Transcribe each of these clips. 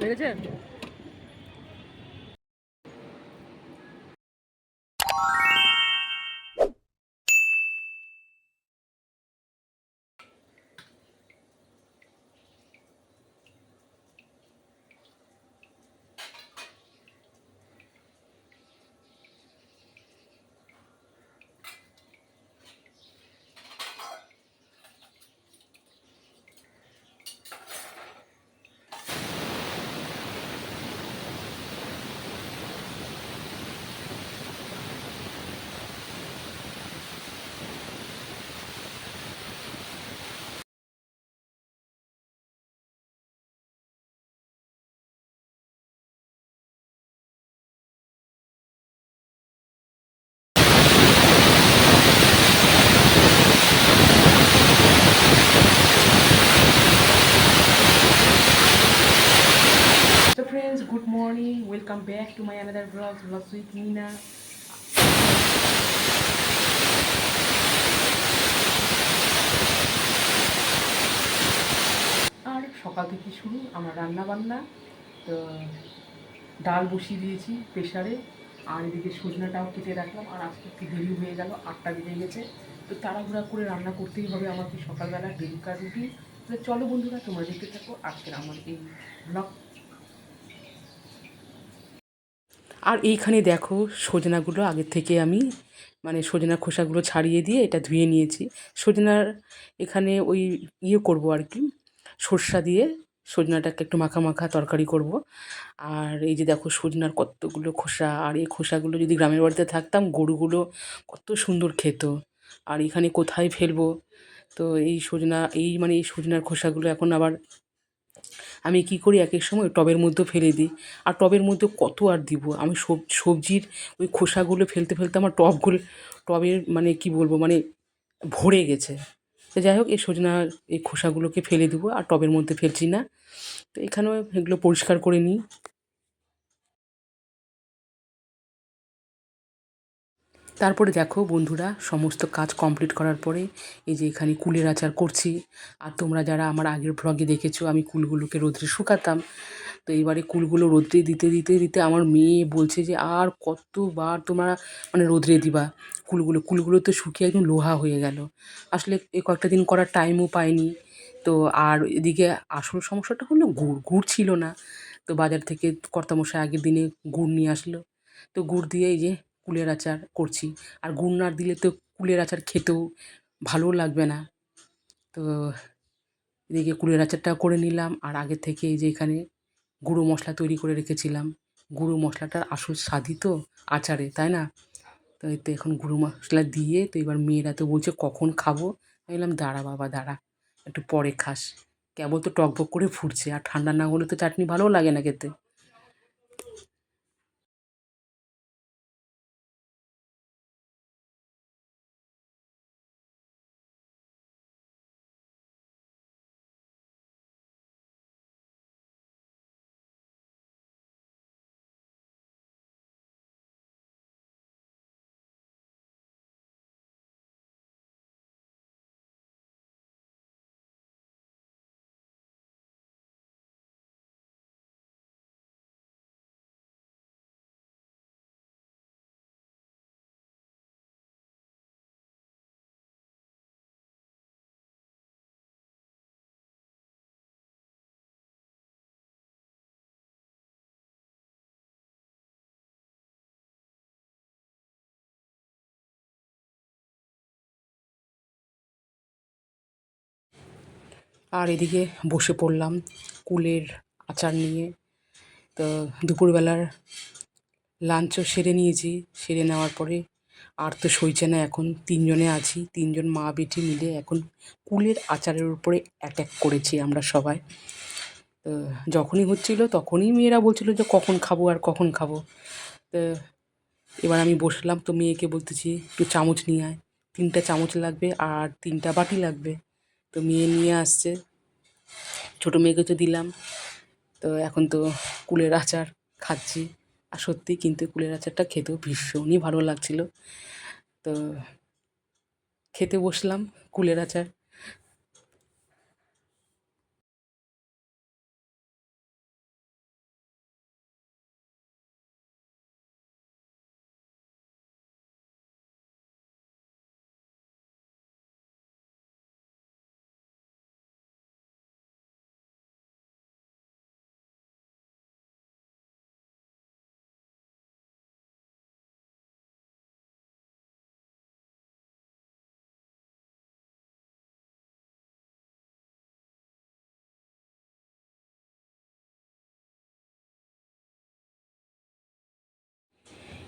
লেগেছে Welcome back to my another vlog, vlogs with Nina. আর সকাল থেকে শুরু আমার রান্না বান্না তো ডাল বসিয়ে দিয়েছি প্রেশারে আর এদিকে সজনাটাও কেটে রাখলাম আর আজকে একটু দেরি হয়ে গেল আটটা বেজে গেছে। তো তাড়াহুড়া করে রান্না করতেই হবে আমাকে সকালবেলা ডেলিকার রুটি তো চলো বন্ধুরা তোমরা দেখতে থাকো আজকের আমার এই ব্লগ আর এইখানে দেখো সজনাগুলো আগের থেকে আমি মানে সজনা খোসাগুলো ছাড়িয়ে দিয়ে এটা ধুয়ে নিয়েছি। সজনার এখানে ওই ইয়ে করব আর কি, সর্ষা দিয়ে সজনাটাকে একটু মাখা মাখা তরকারি করব। আর এই যে দেখো সজনার কতগুলো খোসা, আর এই খোসাগুলো যদি গ্রামের বাড়িতে থাকতাম গরুগুলো কত সুন্দর খেত। আর এখানে কোথায় ফেলব? তো এই সজনা, এই মানে এই সজনার খোসাগুলো এখন আবার আমি কি করি? এক এক সময় টবের মধ্যে ফেলে দিই। আর টবের মধ্যে কত আর দিব? আমি সব, সবজির ওই খোসাগুলো ফেলতে ফেলতে আমার টবগুলো, টবের মানে কি বলব? মানে ভরে গেছে। তো যাই হোক, এই সজনা, এই খোসাগুলোকে ফেলে দেবো। আর টবের মধ্যে ফেলছি না। তো এখানেও এগুলো পরিষ্কার করে নিই। তারপরে দেখো বন্ধুরা, সমস্ত কাজ কমপ্লিট করার পরে এই যে এখানে কুলের আচার করছি। আর তোমরা যারা আমার আগের ভ্লগে দেখেছ, আমি কুলগুলোকে রোদ্রে শুকাতাম। তো এবারে কুলগুলো রোদ্রে দিতে দিতে দিতে আমার মেয়ে বলছে যে, আর কতবার তোমরা মানে রোদ্রে দিবা? কুলগুলো কুলগুলো তো শুকিয়ে একদম লোহা হয়ে গেল। আসলে এই কয়েকটা দিন করার টাইমও পাইনি। তো আর এদিকে আসল সমস্যাটা হলো গুড় গুড় ছিল না। তো বাজার থেকে কর্তামশাই আগের দিনে গুড় নিয়ে আসলো। তো গুড় দিয়ে এই যে কুলের আচার করছি। আর গুড় না দিলে তো কুলের আচার খেতেও ভালোও লাগবে না। তো এদিকে কুলের আচারটা করে নিলাম। আর আগে থেকে এই যে এখানে গুঁড়ো মশলা তৈরি করে রেখেছিলাম। গুঁড়ো মশলাটার আসল স্বাদই তো আচারে, তাই না? তো এই তো এখন গুঁড়ো মশলা দিয়ে তো এবার মেয়েরা তো বলছে, কখন খাব? আমি বললাম, দাঁড়া বাবা, দাঁড়া। একটু পরে খাস। কেবল তো টকবক করে ফুটছে। আর ঠান্ডা না হলে তো চাটনি ভালোও লাগে না খেতে। আর এদিকে বসে পড়লাম কুলের আচার নিয়ে। তো দুপুরবেলার লাঞ্চও সেরে নিয়েছি। সেরে নেওয়ার পরে আর তো সইছে না এখন। তিনজনে আছি, তিনজন মা বেটি মিলে এখন কুলের আচারের উপরে অ্যাট্যাক করেছি আমরা সবাই। তো যখনই হচ্ছিল তখনই মেয়েরা বলছিল যে কখন খাব আর কখন খাব। তো এবার আমি বসলাম, তো মেয়েকে বলতেছি, একটু চামচ নিয়ে আয়। তিনটা চামচ লাগবে আর তিনটা বাটি লাগবে। তো মেয়ে নিয়ে আসছে। ছোটো মেয়েকে তো দিলাম। তো এখন তো কুলের আচার খাচ্ছি। আর সত্যি কিন্তু কুলের আচারটা খেতেও ভীষণই ভালো লাগছিল। তো খেতে বসলাম কুলের আচার।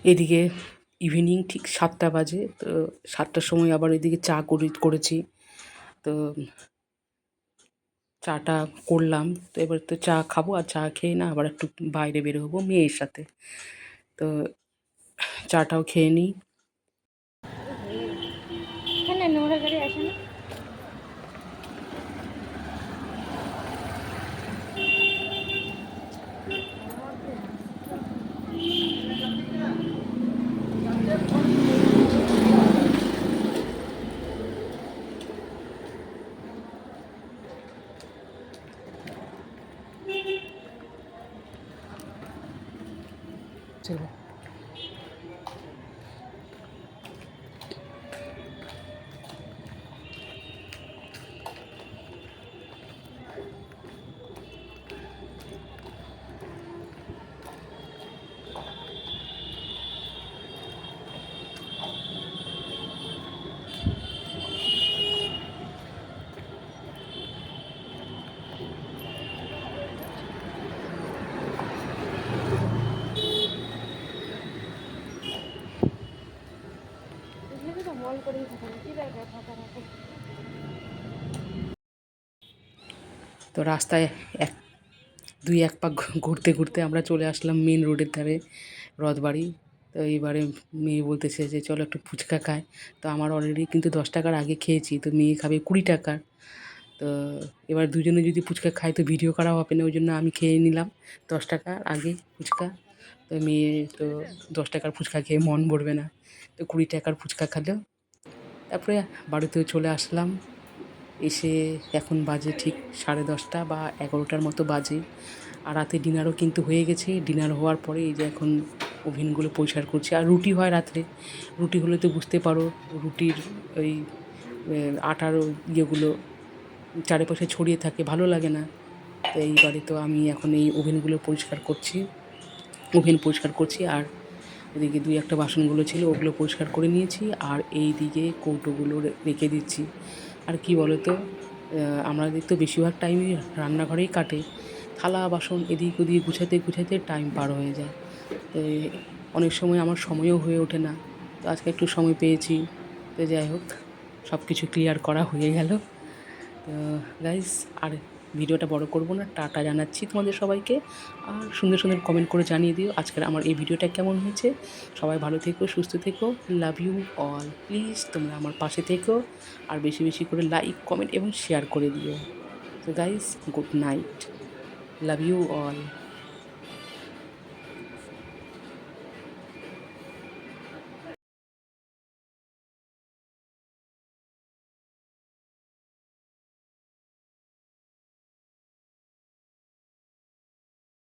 এদিকে ইভিনিং ঠিক সাতটা বাজে, তো সাতটার সময় আবার এদিকে চা করি, করেছি। তো চাটা করলাম, তো এবার তো চা খাব আর চা খেয়ে না আবার একটু বাইরে বেরোবো মেয়ের সাথে। তো চাটাও খেয়ে নিই এখানে নোংরা গাড়ি আসে না চলো এগুলো তো করেই থাকে না কি দরকার ফাঁকা তো রাস্তায় এক, দুই এক পাক ঘুরতে ঘুরতে আমরা চলে আসলাম মেন রোডের ধারে, রথবাড়ি। তো এইবারে মেয়ে বলতেছে যে, চলো একটু ফুচকা খায় তো আমার অলরেডি কিন্তু দশ টাকার আগে খেয়েছি, তো মেয়ে খাবে কুড়ি টাকার। তো এবার দুজনে যদি ফুচকা খায়, তো ভিডিও করা হবে না, ওই জন্য আমি খেয়ে নিলাম দশ টাকার আগে ফুচকা। তো মেয়ে তো দশ টাকার ফুচকা খেয়ে মন ভরবে না। তো কুড়ি টাকার ফুচকা খালো। তারপরে বাড়িতেও চলে আসলাম। এসে এখন বাজে ঠিক সাড়ে দশটা বা এগারোটার মতো বাজে। আর রাতে ডিনারও কিন্তু হয়ে গেছে। ডিনার হওয়ার পরে এই যে এখন ওভেনগুলো পরিষ্কার করছি। আর রুটি হয় রাত্রে। রুটি হলে তো বুঝতে পারো, রুটির ওই আটার ইয়েগুলো চারিপাশে ছড়িয়ে থাকে, ভালো লাগে না। তো এইবারে তো আমি এখন এই ওভেনগুলো পরিষ্কার করছি। ওভেন পরিষ্কার করছি আর এদিকে দুই একটা বাসনগুলো ছিল ওগুলো পরিষ্কার করে নিয়েছি আর এই দিকে কৌটোগুলো রেখে দিচ্ছি। আর কি বলো তো আহ, আমাদের তো বেশিরভাগ টাইমই রান্নাঘরেই কাটে। থালা বাসন এদিক ওদিক গুছাতে গুছাতে টাইম পার হয়ে যায়। তো অনেক সময় আমার সময়ও হয়ে ওঠে না। তো আজকে একটু সময় পেয়েছি। তো যাই হোক সব কিছু ক্লিয়ার করা হয়ে গেল। তো গাইস আর ভিডিওটা বড় করব না, টাটা জানাচ্ছি তোমাদের সবাইকে। আর সুন্দর সুন্দর কমেন্ট করে জানিয়ে দিও আজকের আমার এই ভিডিওটা কেমন হয়েছে। সবাই ভালো থেকো, সুস্থ থেকো লাভ ইউ অল প্লিজ তোমরা আমার পাশে থেকো, আর বেশি বেশি করে লাইক কমেন্ট এবং শেয়ার করে দিও। তো guys good night love you all